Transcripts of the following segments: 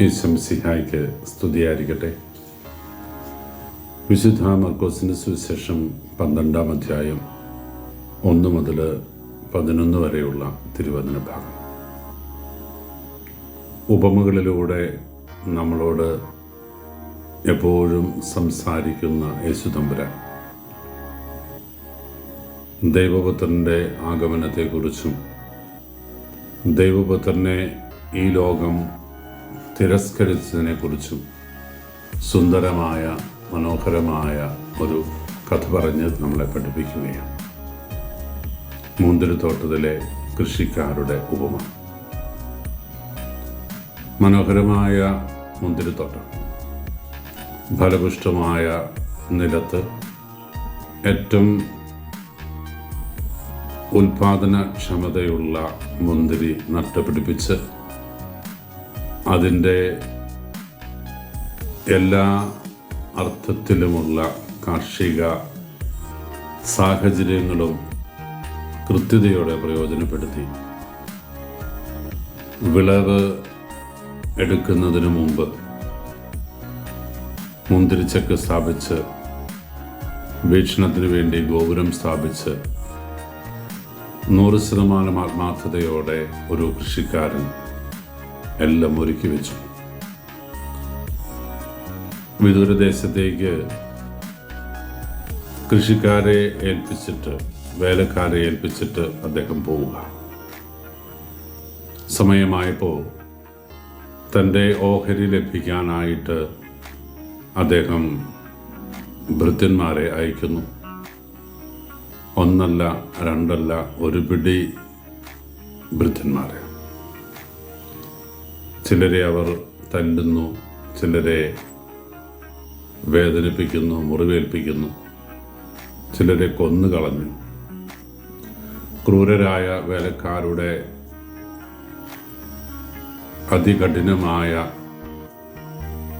ഈശംസിഹായ്ക്ക് സ്തുതിയായിരിക്കട്ടെ. വിശുദ്ധ മർക്കോസിന്റെ സുവിശേഷം പന്ത്രണ്ടാം അധ്യായം ഒന്ന് മുതൽ പതിനൊന്ന് വരെയുള്ള തിരുവചന ഭാഗം. ഉപമകളിലൂടെ നമ്മളോട് എപ്പോഴും സംസാരിക്കുന്ന യേശുതമ്പുരാൻ ദൈവപുത്രന്റെ ആഗമനത്തെക്കുറിച്ചും ദൈവപുത്രനെ ഈ ലോകം തിരസ്കരിച്ചതിനെക്കുറിച്ചും സുന്ദരമായ മനോഹരമായ ഒരു കഥ പറഞ്ഞ് നമ്മളെ പഠിപ്പിക്കുകയാണ്. മുന്തിരിത്തോട്ടത്തിലെ കൃഷിക്കാരുടെ ഉപമ. മനോഹരമായ മുന്തിരിത്തോട്ടം. ഫലപുഷ്ടമായ നിലത്ത് ഏറ്റവും ഉൽപാദനക്ഷമതയുള്ള മുന്തിരി നട്ടുപിടിപ്പിച്ച് അതിന്റെ എല്ലാ അർത്ഥത്തിലുമുള്ള കാർഷിക സാഹചര്യങ്ങളും കൃത്യതയോടെ പ്രയോജനപ്പെടുത്തി. വിളവ് എടുക്കുന്നതിന് മുമ്പ് മുന്തിരിച്ചക്ക് സ്ഥാപിച്ച് വീക്ഷണത്തിന് വേണ്ടി ഗോപുരം സ്ഥാപിച്ച് നൂറ് ശതമാനം ആത്മാർത്ഥതയോടെ ഒരു കൃഷിക്കാരൻ എല്ലാം ഒരുക്കി വെച്ചു. വിദൂരദേശത്തേക്ക് കൃഷിക്കാരെ ഏൽപ്പിച്ചിട്ട് വേലക്കാരെ ഏൽപ്പിച്ചിട്ട് അദ്ദേഹം പോവുക. സമയമായപ്പോൾ തന്റെ ഓഹരി ലഭിക്കാനായിട്ട് അദ്ദേഹം ഭൃത്യന്മാരെ അയക്കുന്നു. ഒന്നല്ല രണ്ടല്ല ഒരു പിടി ഭൃത്യന്മാരെ. ചിലരെ അവർ തല്ലുന്നു ചിലരെ വേദനിപ്പിക്കുന്നു മുറിവേൽപ്പിക്കുന്നു ചിലരെ കൊന്നു കളഞ്ഞു. ക്രൂരരായ വേലക്കാരുടെ അതികഠിനമായ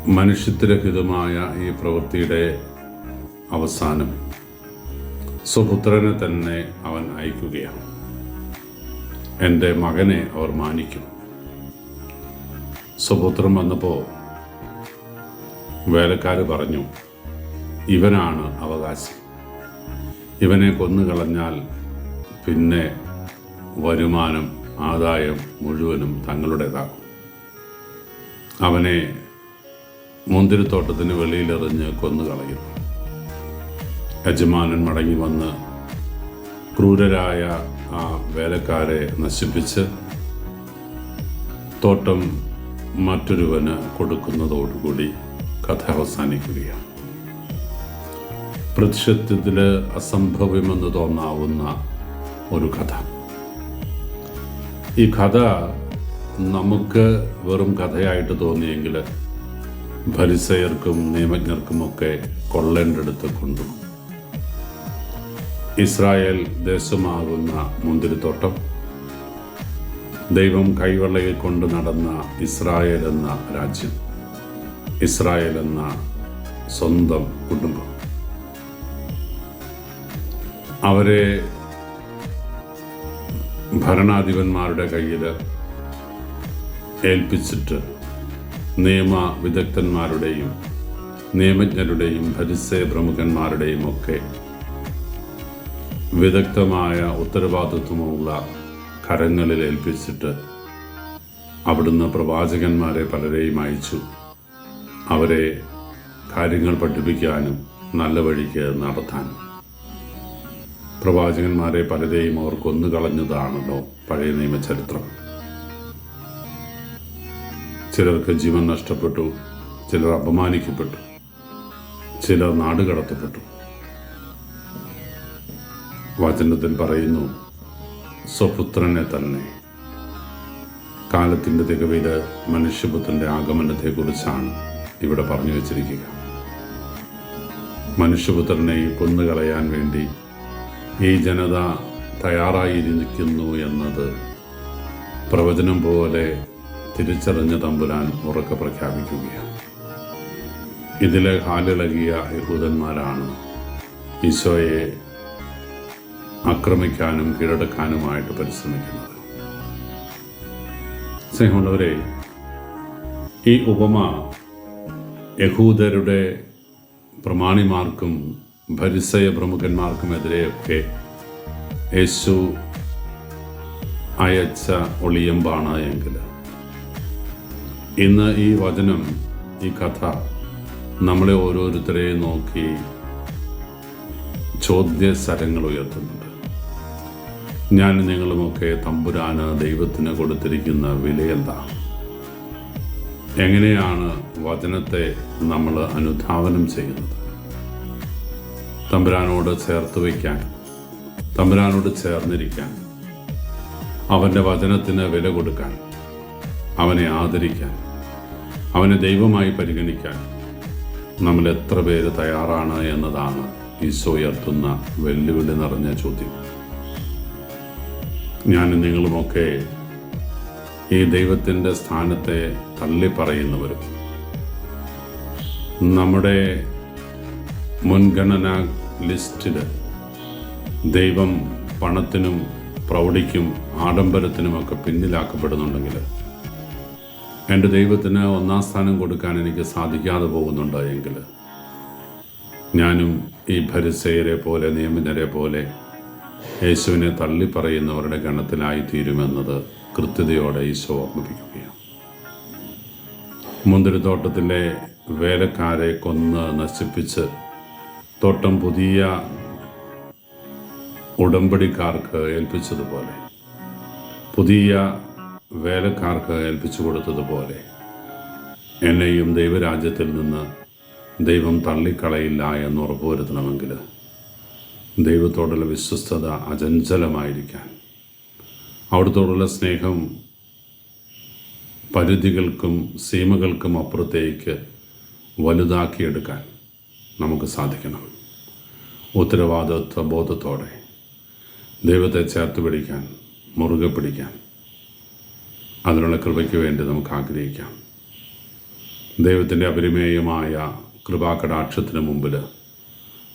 മനുഷ്യത്വരഹിതമായ ഈ പ്രവൃത്തിയുടെ അവസാനം സുപുത്രനെ തന്നെ അവൻ അയക്കുകയാണ്. എന്റെ മകനെ അവർ മാനിക്കും. സ്വപുത്രം വന്നപ്പോൾ വേലക്കാർ പറഞ്ഞു ഇവനാണ് അവകാശി. ഇവനെ കൊന്നുകളഞ്ഞാൽ പിന്നെ വരുമാനം ആദായം മുഴുവനും തങ്ങളുടേതാകും. അവനെ മുന്തിരിത്തോട്ടത്തിന് വെളിയിലെറിഞ്ഞ് കൊന്നുകളയും യജമാനൻ മടങ്ങി വന്ന് ക്രൂരരായ ആ വേലക്കാരെ നശിപ്പിച്ച് തോട്ടം മറ്റൊരുവന് കൊടുക്കുന്നതോടുകൂടി കഥ അവസാനിക്കുകയാണ്. പ്രതിഷേധത്തിൽ അസംഭവ്യമെന്ന് തോന്നാവുന്ന ഒരു കഥ. ഈ കഥ നമുക്ക് വെറും കഥയായിട്ട് തോന്നിയെങ്കിൽ ഫലിസയർക്കും നിയമജ്ഞർക്കുമൊക്കെ കൊള്ളേണ്ടടുത്ത് കൊണ്ടു ഇസ്രായേൽ ദേശമാകുന്ന മുന്തിരിത്തോട്ടം ദൈവം കൈവെള്ളയിൽ കൊണ്ട് നടന്ന ഇസ്രായേൽ എന്ന രാജ്യം ഇസ്രായേൽ എന്ന സ്വന്തം കുടുംബം. അവരെ ഭരണാധിപന്മാരുടെ കയ്യിൽ ഏൽപ്പിച്ചിട്ട് നിയമ വിദഗ്ധന്മാരുടെയും നിയമജ്ഞരുടെയും ഭരിസയ പ്രമുഖന്മാരുടെയും ഒക്കെ വിദഗ്ധമായ ഉത്തരവാദിത്വമുള്ള കരങ്ങളിൽ ഏൽപ്പിച്ചിട്ട് അവിടുന്ന് പ്രവാചകന്മാരെ പലരെയും അയച്ചു. അവരെ കാര്യങ്ങൾ പഠിപ്പിക്കാനും നല്ല വഴിക്ക് നടത്താനും. പ്രവാചകന്മാരെ പലരെയും അവർ കൊന്നുകളഞ്ഞതാണല്ലോ പഴയ നിയമചരിത്രം. ചിലർക്ക് ജീവൻ നഷ്ടപ്പെട്ടു ചിലർ അപമാനിക്കപ്പെട്ടു ചിലർ നാടുകടത്തപ്പെട്ടു. വചനത്തിൽ പറയുന്നു സ്വപുത്രനെ തന്നെ. കാലത്തിന്റെ തികവിൽ മനുഷ്യപുത്രന്റെ ആഗമനത്തെക്കുറിച്ചാണ് ഇവിടെ പറഞ്ഞു വച്ചിരിക്കുക. മനുഷ്യപുത്രനെ കൊന്നുകളയാൻ വേണ്ടി ഈ ജനത തയ്യാറായിരിക്കുന്നു എന്നത് പ്രവചനം പോലെ തിരിച്ചറിഞ്ഞ തമ്പുരാൻ ഉറക്കെ പ്രഖ്യാപിക്കുകയാണ്. ഇതിലെ ഹാലിളകിയ യഹൂദന്മാരാണ് ഈശോയെ ആക്രമിക്കാനും കീഴടക്കാനുമായിട്ട് പരിശ്രമിക്കുന്നത്. സ്നേഹമുള്ളവരെ ഈ ഉപമ യഹൂദരുടെ പ്രമാണിമാർക്കും ഭരിസയ പ്രമുഖന്മാർക്കുമെതിരെയൊക്കെ യേശു അയച്ച ഒളിയമ്പാണ് എങ്കിൽ. ഇന്ന് ഈ വചനം ഈ കഥ നമ്മളെ ഓരോരുത്തരെയും നോക്കി ചോദ്യസരങ്ങൾ ഉയർത്തുന്നുണ്ട്. ഞാൻ നിങ്ങളുമൊക്കെ തമ്പുരാന് ദൈവത്തിന് കൊടുത്തിരിക്കുന്ന വിലയെന്താ? എങ്ങനെയാണ് വചനത്തെ നമ്മൾ അനുധാവനം ചെയ്യുന്നത്? തമ്പുരാനോട് ചേർത്ത് വയ്ക്കാൻ തമ്പുരാനോട് ചേർന്നിരിക്കാൻ അവന്റെ വചനത്തിന് വില കൊടുക്കാൻ അവനെ ആദരിക്കാൻ അവനെ ദൈവമായി പരിഗണിക്കാൻ നമ്മൾ എത്ര പേര് തയ്യാറാണ് എന്നതാണ് ഈശോ ഉയർത്തുന്ന വെല്ലുവിളി നിറഞ്ഞ ചോദ്യം. ഞാനും നിങ്ങളുമൊക്കെ ഈ ദൈവത്തിന്റെ സ്ഥാനത്തെ തള്ളിപ്പറയുന്നവരും നമ്മുടെ മുൻഗണന ലിസ്റ്റിൽ ദൈവം പണത്തിനും പ്രൗഢിക്കും ആഡംബരത്തിനുമൊക്കെ പിന്നിലാക്കപ്പെടുന്നുണ്ടെങ്കിൽ എന്റെ ദൈവത്തിന് ഒന്നാം സ്ഥാനം കൊടുക്കാൻ എനിക്ക് സാധിക്കാതെ പോകുന്നുണ്ട് എങ്കിൽ ഞാനും ഈ ഭരിസയരെ പോലെ നിയമിതരെ പോലെ യേശുവിനെ തള്ളിപ്പറയുന്നവരുടെ ഗണത്തിലായി തീരുമെന്നത് കൃത്യതയോടെ ഈശോ ഓർമ്മിപ്പിക്കുകയാണ്. മുന്തിരിത്തോട്ടത്തിലെ വേലക്കാരെ കൊന്ന് നശിപ്പിച്ച് തോട്ടം പുതിയ ഉടമ്പടിക്കാർക്ക് ഏൽപ്പിച്ചതുപോലെ പുതിയ വേലക്കാർക്ക് ഏൽപ്പിച്ചു കൊടുത്തതുപോലെ എന്നെയും ദൈവരാജ്യത്തിൽ നിന്ന് ദൈവം തള്ളിക്കളയില്ല എന്ന് ഉറപ്പുവരുത്തണമെങ്കിൽ ദൈവത്തോടുള്ള വിശ്വസ്തത അചഞ്ചലമായിരിക്കാൻ. അവിടത്തോടുള്ള സ്നേഹം പരിധികൾക്കും സീമകൾക്കും അപ്പുറത്തേക്ക് വലുതാക്കിയെടുക്കാൻ നമുക്ക് സാധിക്കണം. ഉത്തരവാദിത്വ ബോധത്തോടെ ദൈവത്തെ ചേർത്ത് പിടിക്കാൻ മുറുകെ പിടിക്കാൻ അതിനുള്ള കൃപയ്ക്ക് വേണ്ടി നമുക്ക് ആഗ്രഹിക്കാം. ദൈവത്തിന്റെ അപരിമേയമായ കൃപാകടാക്ഷത്തിന് മുമ്പിൽ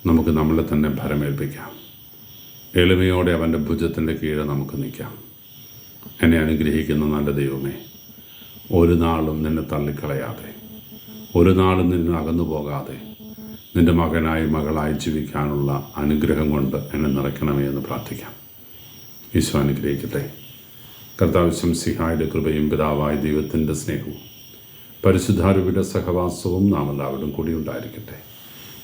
നമുക്ക് നമ്മളെ തന്നെ ഭരമേൽപ്പിക്കാം. എളിമയോടെ അവന്റെ ഭുജത്തിന്റെ കീഴെ നമുക്ക് നിൽക്കാം. എന്നെ അനുഗ്രഹിക്കുന്ന നല്ല ദൈവമേ ഒരു നാളും നിന്നെ തള്ളിക്കളയാതെ ഒരു നാളും നിന്നെ അകന്നു പോകാതെ നിന്റെ മകനായി മകളായി ജീവിക്കാനുള്ള അനുഗ്രഹം കൊണ്ട് എന്നെ നിറയ്ക്കണമേ എന്ന് പ്രാർത്ഥിക്കാം. ഈശോ അനുഗ്രഹിക്കട്ടെ. കർത്താവ് ശംസിഹായുടെ കൃപയും പിതാവായ ദൈവത്തിന്റെ സ്നേഹവും പരിശുദ്ധാരൂപിയുടെ സഹവാസവും നാം എല്ലാവരും കൂടി ഉണ്ടായിരിക്കട്ടെ.